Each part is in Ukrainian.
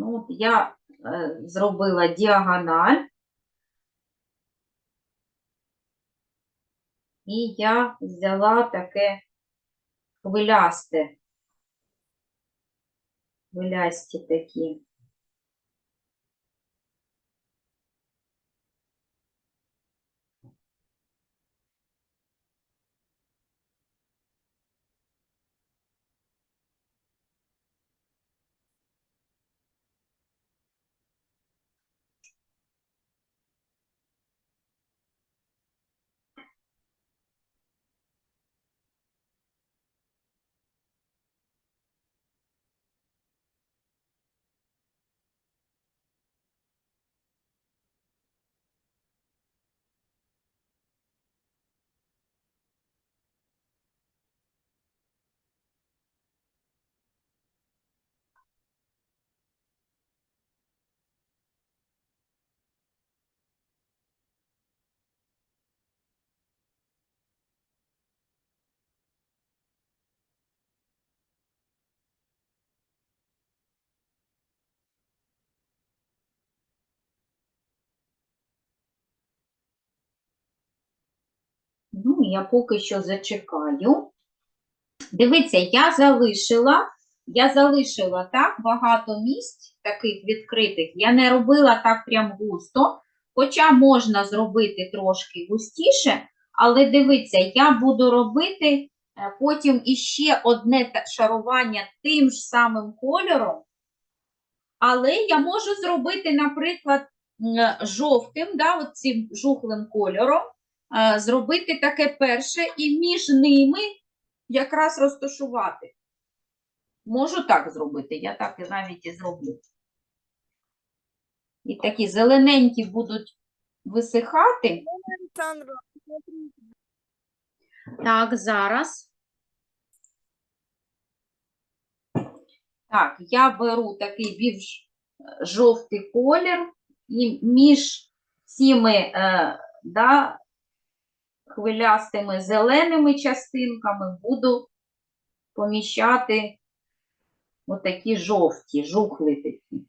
Ну, от я е, зробила діагональ. І я взяла таке хвилясте. Хвилясті такі. Ну, я поки що зачекаю. Дивіться, я залишила, я залишила так багато місць таких відкритих. Я не робила так прям густо, хоча можна зробити трошки густіше, але дивіться, я буду робити е, потім іще одне шарування тим ж самим кольором, але я можу зробити, наприклад, жовтим, да, цим жухлим кольором, е, зробити таке перше і між ними якраз розташувати. Можу так зробити, я так і навіть і зроблю. І такі зелененькі будуть висихати. Так, зараз. Так, я беру такий більш е, жовтий колір і між цими е, да, хвилястими зеленими частинками буду поміщати отакі жовті, жухли такі.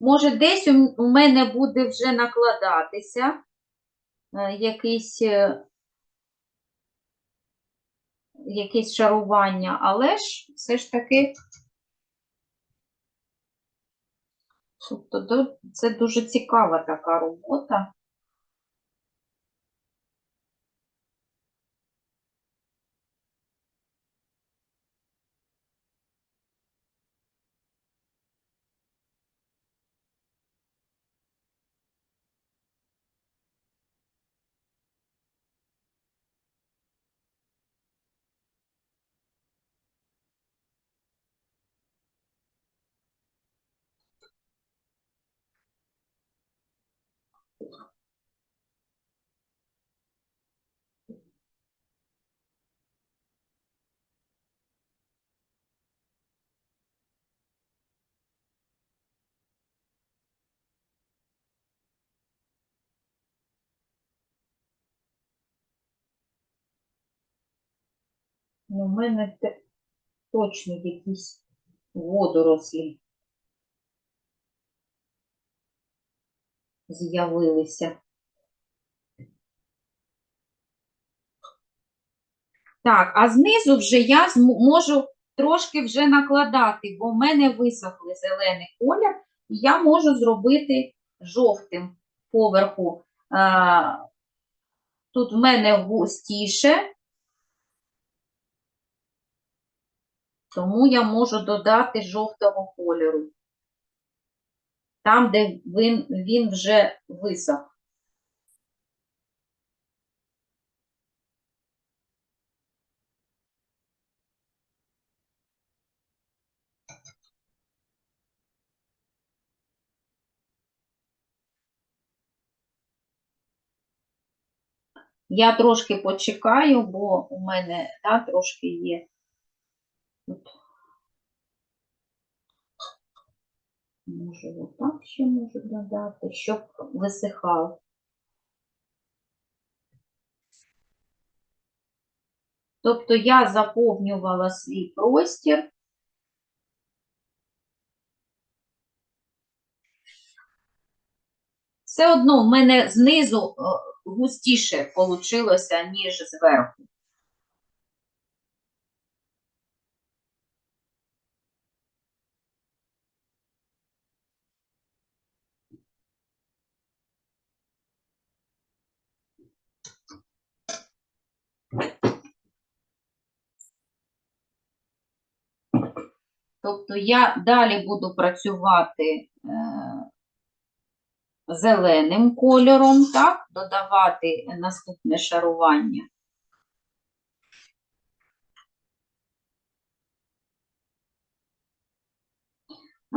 Може, десь у мене буде вже накладатися е, якийсь, е, якесь шарування, але ж все ж таки тобто, це дуже цікава така робота. Ну, в мене точно якісь водорослі з'явилися. Так, а знизу вже я можу трошки вже накладати, бо в мене висохли зелений колір, і я можу зробити жовтим поверху. Тут в мене густіше, тому я можу додати жовтого кольору там, де він, він вже висох. Я трошки почекаю, бо у мене да, трошки є. Може, отак ще можу додати, щоб висихав. Тобто я заповнювала свій простір. Все одно в мене знизу е, густіше вийшло, ніж зверху. Тобто я далі буду працювати е, зеленим кольором, так, додавати наступне шарування.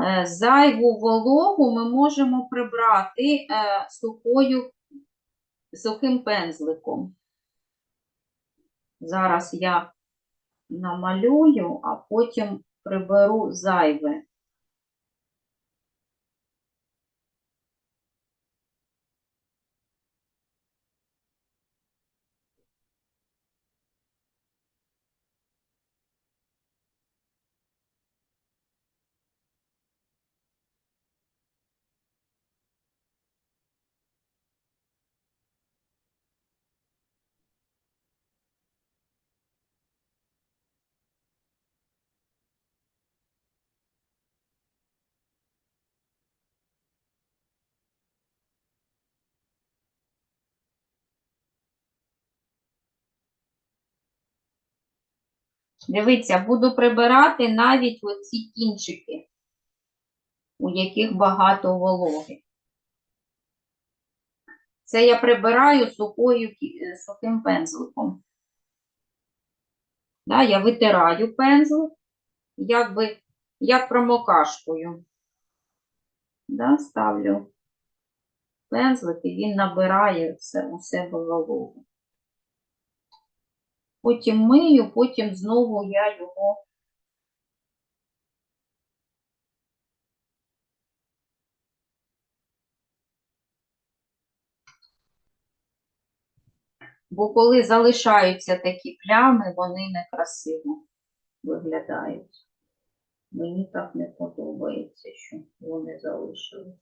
Е, Зайву вологу ми можемо прибрати е, сухою, сухим пензликом. Зараз я намалюю, а потім приберу зайве. Дивіться, буду прибирати навіть оці кінчики, у яких багато вологи. Це я прибираю сухою, е, сухим пензликом. Да, я витираю пензлик, якби, як промокашкою. Да, ставлю пензлик і він набирає все у себе вологу. Потім мию, потім знову я його Бо коли залишаються такі плями, вони некрасиво виглядають. Мені так не подобається, що вони залишили.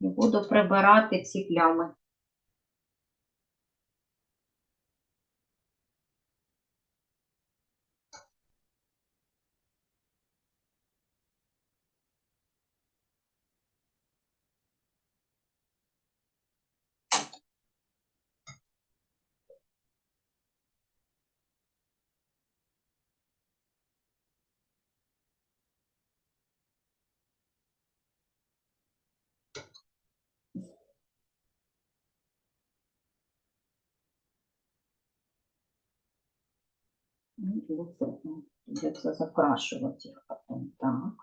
І буду прибирати ці плями. Ну, вот ну, Придется закрашивать их потом. Так.